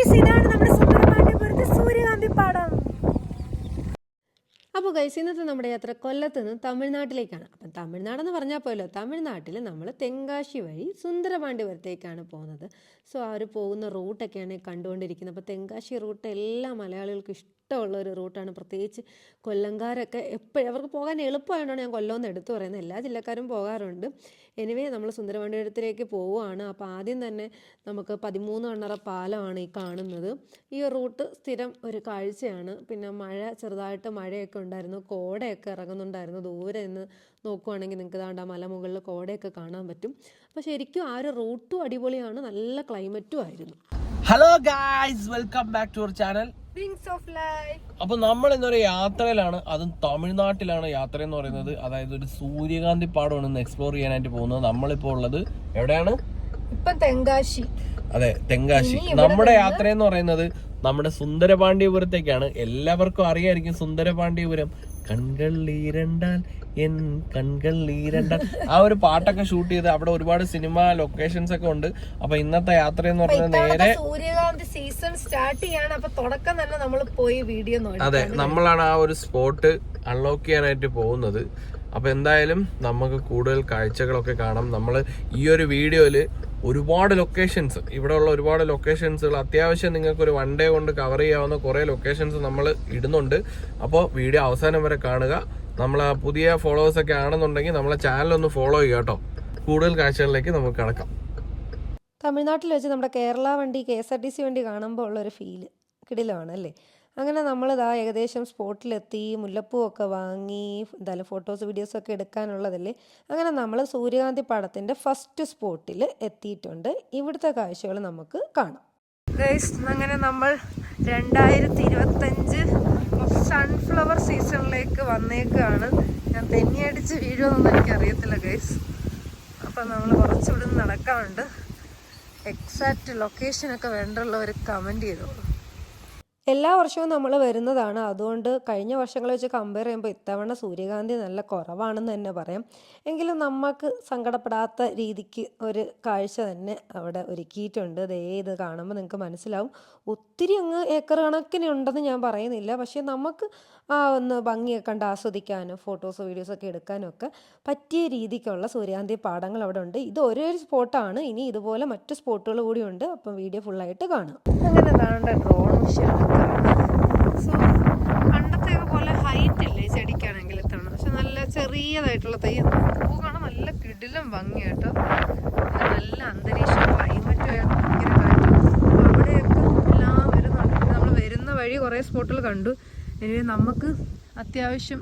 Guys ഇതാണ് നമ്മുടെ സുന്ദരമായിട്ട് സൂര്യകാന്തി പാടം അപ്പോൾ ഗൈസ് ഇന്നത്തെ നമ്മുടെ യാത്ര കൊല്ലത്ത് നിന്ന് തമിഴ്നാട്ടിലേക്കാണ്. അപ്പം തമിഴ്നാടെന്ന് പറഞ്ഞാൽ പോലോ തമിഴ്നാട്ടിൽ നമ്മൾ തെങ്കാശി വഴി സുന്ദരപാണ്ഡിപുരത്തേക്കാണ് പോകുന്നത്. സോ ആ ഒരു പോകുന്ന റൂട്ടൊക്കെയാണ് കണ്ടുകൊണ്ടിരിക്കുന്നത്. അപ്പോൾ തെങ്കാശി റൂട്ട് എല്ലാ മലയാളികൾക്കും ഇഷ്ടമുള്ള ഒരു റൂട്ടാണ്. പ്രത്യേകിച്ച് കൊല്ലംകാരൊക്കെ എപ്പോഴും അവർക്ക് പോകാൻ എളുപ്പമായതുകൊണ്ടാണ് ഞാൻ കൊല്ലം എന്ന് എടുത്തു പറയുന്നത്. എല്ലാ ജില്ലക്കാരും പോകാറുണ്ട്. എനിവേ നമ്മൾ സുന്ദരപാണ്ഡിപുരത്തിലേക്ക് പോവുകയാണ്. അപ്പോൾ ആദ്യം തന്നെ നമുക്ക് പതിമൂന്ന് മണ്ണറ പാലമാണ് ഈ കാണുന്നത്. ഈ റൂട്ട് സ്ഥിരം ഒരു കാഴ്ചയാണ്. പിന്നെ മഴ ചെറുതായിട്ട് മഴയൊക്കെ ഉണ്ടായിരുന്നു. കോടയൊക്കെ ഇറങ്ങുന്നുണ്ടായിരുന്നു. ദൂരെ നിന്ന് നോക്കുവാണെങ്കിൽ നിങ്ങൾക്ക് ഇതാണ്ട് ആ മലമുകളിൽ കോടയൊക്കെ കാണാൻ പറ്റും. അപ്പോൾ ശരിക്കും ആ ഒരു റൂട്ടും അടിപൊളിയാണ്. നല്ല ക്ലൈമറ്റും ആയിരുന്നു. Hello guys welcome back to our channel wings of life അപ്പൊ നമ്മൾ ഇന്നൊരു യാത്രയിലാണ്. അതും തമിഴ്നാട്ടിലാണ് യാത്ര എന്ന് പറയുന്നത്. അതായത് ഒരു സൂര്യകാന്തി പാടമാണ് ഇന്ന് എക്സ്പ്ലോർ ചെയ്യാനായിട്ട് പോകുന്നത്. നമ്മളിപ്പോ ഉള്ളത് എവിടെയാണ്? ഇപ്പൊ തെങ്കാശി. അതെ തെങ്കാശി. നമ്മുടെ യാത്ര എന്ന് പറയുന്നത് നമ്മുടെ സുന്ദരപാണ്ഡ്യപുരത്തേക്കാണ് എല്ലാവർക്കും അറിയായിരിക്കും സുന്ദരപാണ്ഡ്യപുരം കൺകൾ ഈരണ്ടാൽ എൻ കൺകൾ ഈരണ്ടാൽ. ആ ഒരു പാട്ടൊക്കെ ഷൂട്ട് ചെയ്ത് അവിടെ ഒരുപാട് സിനിമ ലൊക്കേഷൻസ് ഒക്കെ ഉണ്ട്. അപ്പൊ ഇന്നത്തെ യാത്ര എന്ന് പറഞ്ഞാൽ നേരെ സൂര്യകാന്തി സീസൺ സ്റ്റാർട്ട് ചെയ്യാണ്. അപ്പൊ തുടക്കം തന്നെ നമ്മൾ പോയി വീഡിയോ അതെ നമ്മളാണ് ആ ഒരു സ്പോട്ട് അൺലോക്ക് ചെയ്യാനായിട്ട് പോകുന്നത്. അപ്പൊ എന്തായാലും നമുക്ക് കൂടുതൽ കാഴ്ചകളൊക്കെ കാണാം. നമ്മൾ ഈ ഒരു വീഡിയോയിൽ ഒരുപാട് ലൊക്കേഷൻസ് ഇവിടെ ഉള്ള ഒരുപാട് ലൊക്കേഷൻസുകൾ അത്യാവശ്യം നിങ്ങൾക്ക് ഒരു വൺ ഡേ കൊണ്ട് കവർ ചെയ്യാവുന്ന കുറേ ലൊക്കേഷൻസ് നമ്മൾ ഇടുന്നുണ്ട്. അപ്പോൾ വീഡിയോ അവസാനം വരെ കാണുക. നമ്മൾ പുതിയ ഫോളോവേഴ്സ് ഒക്കെ ആണെന്നുണ്ടെങ്കിൽ നമ്മളെ ചാനൽ ഒന്ന് ഫോളോ ചെയ്യുക കേട്ടോ. കൂടുതൽ കാഴ്ചകളിലേക്ക് നമുക്ക് കിടക്കാം. തമിഴ്നാട്ടിൽ വെച്ച് നമ്മുടെ കേരള വണ്ടി K S R T C വണ്ടി കാണുമ്പോൾ ഉള്ളൊരു ഫീൽ കിടിലമാണ് അല്ലേ? അങ്ങനെ നമ്മളിതാ ഏകദേശം സ്പോട്ടിലെത്തി മുല്ലപ്പൂവൊക്കെ വാങ്ങി എന്തായാലും ഫോട്ടോസ് വീഡിയോസ് ഒക്കെ എടുക്കാനുള്ളതല്ലേ? അങ്ങനെ നമ്മൾ സൂര്യകാന്തി പാടത്തിന്റെ ഫസ്റ്റ് സ്പോട്ടിൽ എത്തിയിട്ടുണ്ട്. ഇവിടുത്തെ കാഴ്ചകൾ നമുക്ക് കാണാം. അങ്ങനെ നമ്മൾ രണ്ടായിരത്തി ഇരുപത്തഞ്ച് സൺഫ്ലവർ സീസണിലേക്ക് വന്നേക്കാണ്. ഞാൻ തെന്നിയടിച്ച് വീഴുമെന്നൊന്നും എനിക്കറിയത്തില്ല ഗൈസ്. അപ്പം നമ്മൾ കുറച്ചുകൂടി നടക്കാറുണ്ട് എക്സാക്റ്റ് ലൊക്കേഷനൊക്കെ വേണ്ടുള്ളവർ കമന്റ് ചെയ്തോളൂ. എല്ലാ വർഷവും നമ്മൾ വരുന്നതാണ്. അതുകൊണ്ട് കഴിഞ്ഞ വർഷങ്ങളെ വെച്ച് കമ്പയർ ചെയ്യുമ്പോൾ ഇത്തവണ സൂര്യകാന്തി നല്ല കുറവാണെന്ന് തന്നെ പറയാം. എങ്കിലും നമുക്ക് സങ്കടപ്പെടാത്ത രീതിക്ക് ഒരു കാഴ്ച തന്നെ അവിടെ ഒരുക്കിയിട്ടുണ്ട്. ദേ ഇത് കാണുമ്പോൾ നിങ്ങൾക്ക് മനസ്സിലാവും. ഒത്തിരി അങ്ങ് ഏക്കർ കണക്കിന് ഉണ്ടെന്ന് ഞാൻ പറയുന്നില്ല. പക്ഷേ നമുക്ക് ആ ഒന്ന് ഭംഗിയൊക്കെ കണ്ട് ആസ്വദിക്കാനും ഫോട്ടോസ് വീഡിയോസ് ഒക്കെ എടുക്കാനും ഒക്കെ പറ്റിയ രീതിക്കുള്ള സൂര്യാന്തി പാടങ്ങൾ അവിടെ ഉണ്ട്. ഇത് ഒരേ ഒരു സ്പോട്ടാണ്. ഇനി ഇതുപോലെ മറ്റു സ്പോട്ടുകൾ കൂടി ഉണ്ട്. അപ്പം വീഡിയോ ഫുള്ളായിട്ട് കാണാം. അങ്ങനെ താണ്ട ഡ്രോൺ സോ പണ്ടത്തെ പോലെ ഹൈറ്റ് ഇല്ലേ ഈ ചെടിക്കാണെങ്കിൽ ഇത്തവണ? പക്ഷെ നല്ല ചെറിയതായിട്ടുള്ള തൈ. പൂ കാണാൻ നല്ല കിടിലും ഭംഗിയാട്ടോ നല്ല അന്തരീക്ഷം ക്ലൈമറ്റും ഭയങ്കര കാറ്റും അപ്പോൾ അവിടെയൊക്കെ എല്ലാം വരുന്നുണ്ട്. നമ്മൾ വരുന്ന വഴി കുറേ സ്പോട്ടുകൾ കണ്ടു. ഇനി നമുക്ക് അത്യാവശ്യം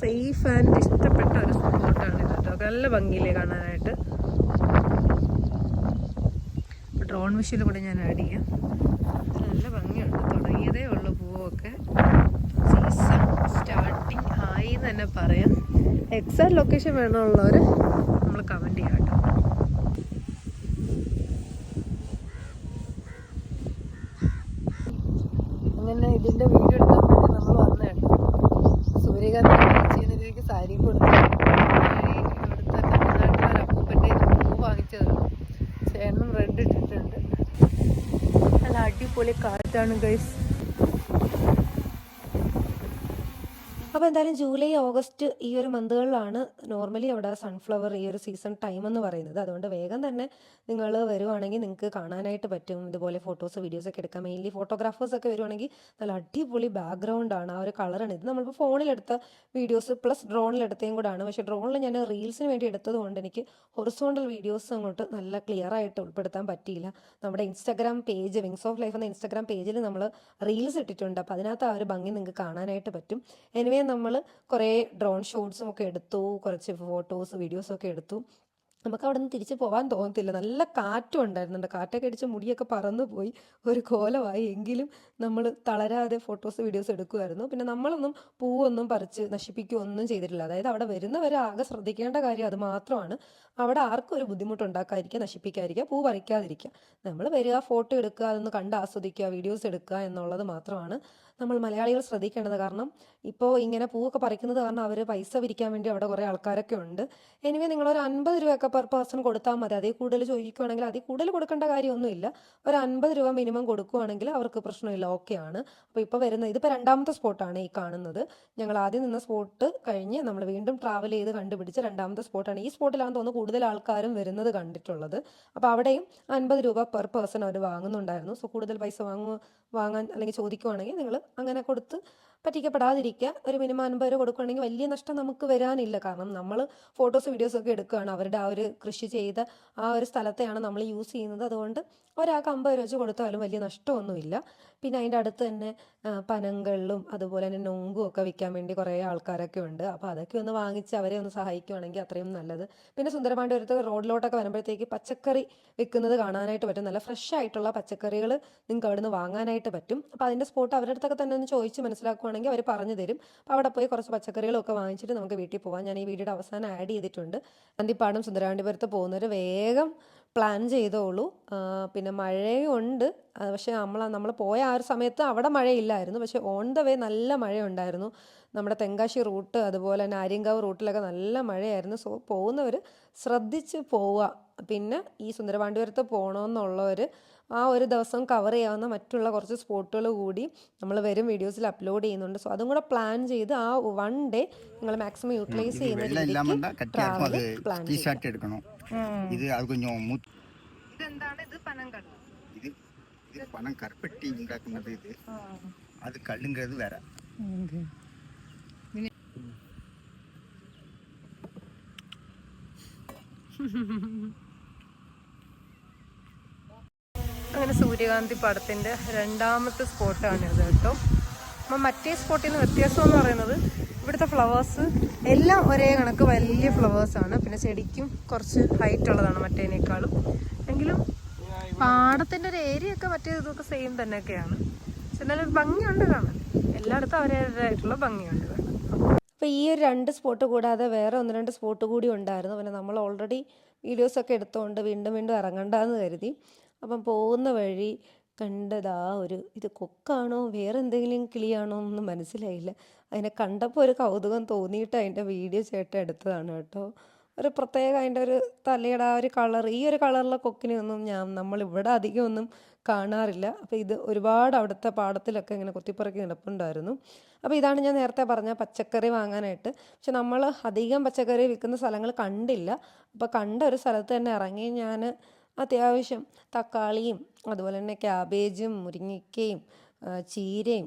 സേഫ് ആൻഡ് ഇഷ്ടപ്പെട്ട ഒരു സ്പോട്ടാണ് ഇത് കേട്ടോ. നല്ല ഭംഗിയില്ലേ കാണാനായിട്ട്. ഡ്രോൺ വിഷയിൽ കൂടെ ഞാൻ ആഡ് ചെയ്യാം. നല്ല ഭംഗിയുണ്ട്. തുടങ്ങിയതേ ഉള്ളൂ പൂവൊക്കെ. സീസൺ സ്റ്റാർട്ടിങ് ആയി എന്ന് തന്നെ പറയാം. എക്സാക്ട് ലൊക്കേഷൻ വേണമുള്ളവർ നമ്മൾ കമന്റ് ചെയ്യാം കേട്ടോ. അങ്ങനെ ഇതിന്റെ വീഡിയോ എടുക്കാൻ വേണ്ടി നമ്മൾ വന്നതാണ് സൂര്യകാന്തി ചെയ്യുന്നതിലേക്ക് സാരി കൊടുത്ത് ഇവിടുത്തെ തമിഴ്നാട്ടിലെ അപ്പൂപ്പന്റെ പൂ വാങ്ങിച്ചതാണ് ചേട്ടനും റെഡ് ഇട്ടിട്ടുണ്ട് നല്ല അടിപൊളി കാറ്റാണ് ഗൈസ് അപ്പോൾ എന്തായാലും ജൂലൈ ഓഗസ്റ്റ് ഈ ഒരു മന്തുകളിലാണ് നോർമലി അവിടെ സൺഫ്ലവർ ഈ ഒരു സീസൺ ടൈം എന്ന് പറയുന്നത്. അതുകൊണ്ട് വേഗം തന്നെ നിങ്ങൾ വരുവാണെങ്കിൽ നിങ്ങൾക്ക് കാണാനായിട്ട് പറ്റും. ഇതുപോലെ ഫോട്ടോസ് വീഡിയോസ് ഒക്കെ എടുക്കാം മെയിൻലി ഫോട്ടോഗ്രാഫേഴ്സ് ഒക്കെ വരുവാണെങ്കിൽ നല്ല അടിപൊളി ബാക്ക്ഗ്രൗണ്ട് ആണ്. ആ ഒരു കളറാണ് ഇത് നമ്മളിപ്പോൾ ഫോണിലെടുത്ത വീഡിയോസ് പ്ലസ് ഡ്രോണിലെടുത്തതും കൂടാണ്. പക്ഷേ ഡ്രോണിൽ ഞാൻ റീൽസിന് വേണ്ടി എടുത്തത് കൊണ്ട് എനിക്ക് ഹൊറിസോണ്ടൽ വീഡിയോസ് അങ്ങോട്ട് നല്ല ക്ലിയർ ആയിട്ട് ഉൾപ്പെടുത്താൻ പറ്റിയില്ല. നമ്മുടെ Instagram page wings of life എന്ന ഇൻസ്റ്റാഗ്രാം പേജിൽ നമ്മൾ റീൽസ് ഇട്ടിട്ടുണ്ട്. അപ്പോൾ അതിനകത്ത് ആ ഒരു ഭംഗി നിങ്ങൾക്ക് കാണാനായിട്ട് പറ്റും. എനിവേ നമ്മൾ കുറേ ഡ്രോൺ ഷോട്ട്സും ഒക്കെ എടുത്തു കുറച്ച് ഫോട്ടോസ് വീഡിയോസും ഒക്കെ എടുത്തു. നമുക്ക് അവിടെ നിന്ന് തിരിച്ച് പോകാൻ തോന്നത്തില്ല. നല്ല കാറ്റും ഉണ്ടായിരുന്നുണ്ട്. കാറ്റൊക്കെ അടിച്ച് മുടിയൊക്കെ പറന്നു പോയി. ഒരു കോലമായി. എങ്കിലും നമ്മൾ തളരാതെ ഫോട്ടോസ് വീഡിയോസ് എടുക്കുമായിരുന്നു പിന്നെ നമ്മളൊന്നും പൂവൊന്നും പറിച്ച് നശിപ്പിക്കുകയോ ഒന്നും ചെയ്തിട്ടില്ല. അതായത് അവിടെ വരുന്നവരെ ആകെ ശ്രദ്ധിക്കേണ്ട കാര്യം അത് മാത്രമാണ്. അവിടെ ആർക്കും ഒരു ബുദ്ധിമുട്ടുണ്ടാക്കാതിരിക്കുക നശിപ്പിക്കാതിരിക്കുക പൂ പറിക്കാതിരിക്കുക. നമ്മൾ വരിക ഫോട്ടോ എടുക്കുക അതൊന്ന് കണ്ട് ആസ്വദിക്കുക വീഡിയോസ് എടുക്കുക എന്നുള്ളത് മാത്രമാണ് നമ്മൾ മലയാളികൾ ശ്രദ്ധിക്കേണ്ടത്. കാരണം ഇപ്പോൾ ഇങ്ങനെ പൂവൊക്കെ പറിക്കുന്നത് കാരണം അവർ പൈസ വിരിക്കാൻ വേണ്ടി അവിടെ കുറേ ആൾക്കാരൊക്കെ ഉണ്ട്. എനിവേ നിങ്ങളൊരു അൻപത് രൂപയൊക്കെ പെർ പേഴ്സൺ കൊടുത്താൽ മതി. അതിൽ കൂടുതൽ ചോദിക്കുവാണെങ്കിൽ അതിൽ കൂടുതൽ കൊടുക്കേണ്ട കാര്യമൊന്നുമില്ല. ഒരു അൻപത് രൂപ മിനിമം കൊടുക്കുവാണെങ്കിൽ അവർക്ക് പ്രശ്നമില്ല. ഓക്കെ ആണ്. അപ്പോൾ ഇപ്പോൾ വരുന്ന ഇതിപ്പോൾ രണ്ടാമത്തെ സ്പോട്ടാണ് ഈ കാണുന്നത്. ഞങ്ങൾ ആദ്യം നിന്ന സ്പോട്ട് കഴിഞ്ഞ് നമ്മൾ വീണ്ടും ട്രാവൽ ചെയ്ത് കണ്ടുപിടിച്ച രണ്ടാമത്തെ സ്പോട്ടാണ് ഈ സ്പോട്ടിലാണ് തോന്നുന്നു കൂടുതൽ ആൾക്കാരും വരുന്നത് കണ്ടിട്ടുള്ളത്. അപ്പോൾ അവിടെയും അൻപത് രൂപ പെർ പേഴ്സൺ അവർ വാങ്ങുന്നുണ്ടായിരുന്നു. സോ കൂടുതൽ പൈസ വാങ്ങുക വാങ്ങാൻ അല്ലെങ്കിൽ ചോദിക്കുവാണെങ്കിൽ നിങ്ങൾ അങ്ങനെ കൊടുത്ത് പറ്റിക്കപ്പെടാതിരിക്കുക. ഒരു മിനിമം അൻപത് രൂപ കൊടുക്കുകയാണെങ്കിൽ വലിയ നഷ്ടം നമുക്ക് വരാനില്ല. കാരണം നമ്മൾ ഫോട്ടോസ് വീഡിയോസ് ഒക്കെ എടുക്കുകയാണ്. അവരുടെ ആ ഒരു കൃഷി ചെയ്ത ആ ഒരു സ്ഥലത്തെയാണ് നമ്മൾ യൂസ് ചെയ്യുന്നത്. അതുകൊണ്ട് ഒരാൾക്ക് അമ്പത് രൂപ വെച്ച് കൊടുത്താലും വലിയ നഷ്ടമൊന്നുമില്ല. പിന്നെ അതിന്റെ അടുത്ത് തന്നെ പനങ്ങളിലും അതുപോലെ തന്നെ നൊങ്കും ഒക്കെ വിൽക്കാൻ വേണ്ടി കുറേ ആൾക്കാരൊക്കെ ഉണ്ട്. അപ്പോൾ അതൊക്കെ ഒന്ന് വാങ്ങിച്ച് അവരെ ഒന്ന് സഹായിക്കുവാണെങ്കിൽ അത്രയും നല്ലത്. പിന്നെ സുന്ദരപാണ്ഡ്യപുരത്ത് റോഡിലോട്ടൊക്കെ വരുമ്പോഴത്തേക്ക് പച്ചക്കറി വിൽക്കുന്നത് കാണാനായിട്ട് പറ്റും. നല്ല ഫ്രഷ് ആയിട്ടുള്ള പച്ചക്കറികൾ നിങ്ങൾക്ക് അവിടുന്ന് വാങ്ങാനായിട്ട് പറ്റും. അപ്പോൾ അതിന്റെ സ്പോട്ട് അവരുടെ അടുത്തൊക്കെ തന്നെ ഒന്ന് ചോദിച്ച് മനസ്സിലാക്കുവാണെങ്കിൽ അവർ പറഞ്ഞു തരും. അപ്പോൾ അവിടെ പോയി കുറച്ച് പച്ചക്കറികളൊക്കെ വാങ്ങിച്ചിട്ട് നമുക്ക് വീട്ടിൽ പോകാം ഞാൻ ഈ വീഡിയോയുടെ അവസാനം ആഡ് ചെയ്തിട്ടുണ്ട്. അന്തിപ്പാടും സുന്ദരാണ്ടിപുരത്ത് പോകുന്നവർ വേഗം പ്ലാൻ ചെയ്തോളൂ. പിന്നെ മഴയും ഉണ്ട് പക്ഷേ നമ്മൾ നമ്മൾ പോയ ആ ഒരു സമയത്ത് അവിടെ മഴയില്ലായിരുന്നു. പക്ഷേ ഓൺ ദ വേ നല്ല മഴയുണ്ടായിരുന്നു. നമ്മുടെ തെങ്കാശി റൂട്ട് അതുപോലെ തന്നെ ആര്യങ്കാവ് റൂട്ടിലൊക്കെ നല്ല മഴയായിരുന്നു. സോ പോകുന്നവർ ശ്രദ്ധിച്ച് പോവുക. പിന്നെ ഈ സുന്ദരപാണ്ഡ്യപുരത്ത് പോകണമെന്നുള്ളവർ ആ ഒരു ദിവസം കവർ ചെയ്യാവുന്ന മറ്റുള്ള കുറച്ച് സ്പോട്ടുകൾ കൂടി നമ്മൾ വരും വീഡിയോസിൽ അപ്ലോഡ് ചെയ്യുന്നുണ്ട്. സോ അതും കൂടെ പ്ലാൻ ചെയ്ത് ആ വൺ ഡേ നിങ്ങൾ മാക്സിമം യൂട്ടിലൈസ് ചെയ്യുന്ന ഇത് ഇത് ഇത് ഇത് ഇത്. അത് Mm-hmm. സൂര്യകാന്തി പടത്തിന്റെ രണ്ടാമത്തെ സ്പോട്ടാണ് ഇത് കേട്ടോ. അപ്പം മറ്റേ സ്പോട്ടിൽ നിന്ന് വ്യത്യാസം എന്ന് പറയുന്നത് ഇവിടുത്തെ ഫ്ലവേഴ്സ് എല്ലാം ഒരേ കണക്ക് വലിയ ഫ്ലവേഴ്സാണ് പിന്നെ ചെടിക്കും കുറച്ച് ഹൈറ്റ് ഉള്ളതാണ് മറ്റേനേക്കാളും. എങ്കിലും പാടത്തിന്റെ ഒരു ഏരിയ ഒക്കെ മറ്റേ ഇതൊക്കെ സെയിം തന്നെയൊക്കെയാണ്. എന്നാലും ഭംഗിയുണ്ട് കാണാൻ. എല്ലായിടത്തും അവരേതായിട്ടുള്ള ഭംഗിയുണ്ട് അപ്പോൾ ഈ ഒരു രണ്ട് സ്പോട്ട് കൂടാതെ വേറെ ഒന്ന് രണ്ട് സ്പോട്ട് കൂടി ഉണ്ടായിരുന്നു. പിന്നെ നമ്മൾ ഓൾറെഡി വീഡിയോസൊക്കെ എടുത്തുകൊണ്ട് വീണ്ടും വീണ്ടും ഇറങ്ങണ്ടെന്ന് കരുതി. അപ്പം പോകുന്ന വഴി കണ്ടതാ ഒരു ഇത് കൊക്കാണോ? വേറെ എന്തെങ്കിലും കിളിയാണോ എന്നൊന്നും മനസ്സിലായില്ല. അതിനെ കണ്ടപ്പോൾ ഒരു കൗതുകം തോന്നിയിട്ട് അതിന്റെ വീഡിയോ ചേട്ടൻ എടുത്തതാണ് കേട്ടോ. ഒരു പ്രത്യേക അതിന്റെ ഒരു തലയുടെ ആ ഒരു കളർ ഈ ഒരു കളറിലെ കൊക്കിനെയൊന്നും ഞാൻ നമ്മൾ ഇവിടെ അധികം ഒന്നും കാണാറില്ല. അപ്പോൾ ഇത് ഒരുപാട് അവിടുത്തെ പാടത്തിലൊക്കെ ഇങ്ങനെ കുത്തിപ്പറക്കി കിടപ്പുണ്ടായിരുന്നു അപ്പോൾ ഇതാണ് ഞാൻ നേരത്തെ പറഞ്ഞ പച്ചക്കറി വാങ്ങാനായിട്ട്. പക്ഷെ നമ്മൾ അധികം പച്ചക്കറി വിൽക്കുന്ന സ്ഥലങ്ങൾ കണ്ടില്ല. അപ്പോൾ കണ്ട ഒരു സ്ഥലത്ത് തന്നെ ഇറങ്ങി ഞാൻ അത്യാവശ്യം തക്കാളിയും അതുപോലെ തന്നെ ക്യാബേജും മുരിങ്ങയ്ക്കയും ചീരയും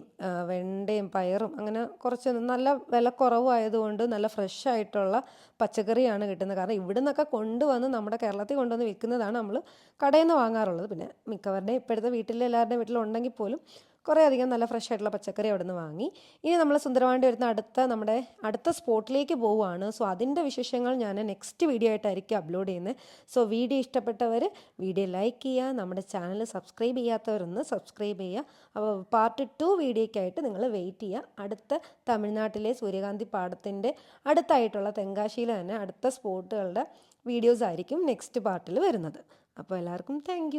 വെണ്ടയും പയറും അങ്ങനെ കുറച്ച് നല്ല വില കുറവായതുകൊണ്ട് നല്ല ഫ്രഷ് ആയിട്ടുള്ള പച്ചക്കറിയാണ് കിട്ടുന്നത്. കാരണം ഇവിടെ നിന്നൊക്കെ കൊണ്ടുവന്ന് നമ്മുടെ കേരളത്തിൽ കൊണ്ടുവന്ന് വിൽക്കുന്നതാണ് നമ്മൾ കടയിൽ നിന്ന് വാങ്ങാറുള്ളത്. പിന്നെ മിക്കവരുടെയും ഇപ്പോഴത്തെ വീട്ടിൽ എല്ലാവരുടെയും വീട്ടിലുണ്ടെങ്കിൽ പോലും കുറേ അധികം നല്ല ഫ്രഷ് ആയിട്ടുള്ള പച്ചക്കറി അവിടെ നിന്ന് വാങ്ങി. ഇനി നമ്മൾ സുന്ദരവാണ്ടി വരുന്ന അടുത്ത നമ്മുടെ അടുത്ത സ്പോട്ടിലേക്ക് പോവുകയാണ്. സോ അതിന്റെ വിശേഷങ്ങൾ ഞാൻ നെക്സ്റ്റ് വീഡിയോ ആയിട്ടായിരിക്കും അപ്ലോഡ് ചെയ്യുന്നത്. സോ വീഡിയോ ഇഷ്ടപ്പെട്ടവർ വീഡിയോ ലൈക്ക് ചെയ്യുക നമ്മുടെ ചാനൽ സബ്സ്ക്രൈബ് ചെയ്യാത്തവരൊന്ന് സബ്സ്ക്രൈബ് ചെയ്യുക. അപ്പോൾ പാർട്ട് ടു വീഡിയോയ്ക്കായിട്ട് നിങ്ങൾ വെയിറ്റ് ചെയ്യുക. അടുത്ത തമിഴ്നാട്ടിലെ സൂര്യകാന്തി പാടത്തിന്റെ അടുത്തായിട്ടുള്ള തെങ്കാശിയിൽ തന്നെ അടുത്ത സ്പോട്ടുകളുടെ വീഡിയോസ് ആയിരിക്കും നെക്സ്റ്റ് പാർട്ടിൽ വരുന്നത്. അപ്പോൾ എല്ലാവർക്കും താങ്ക്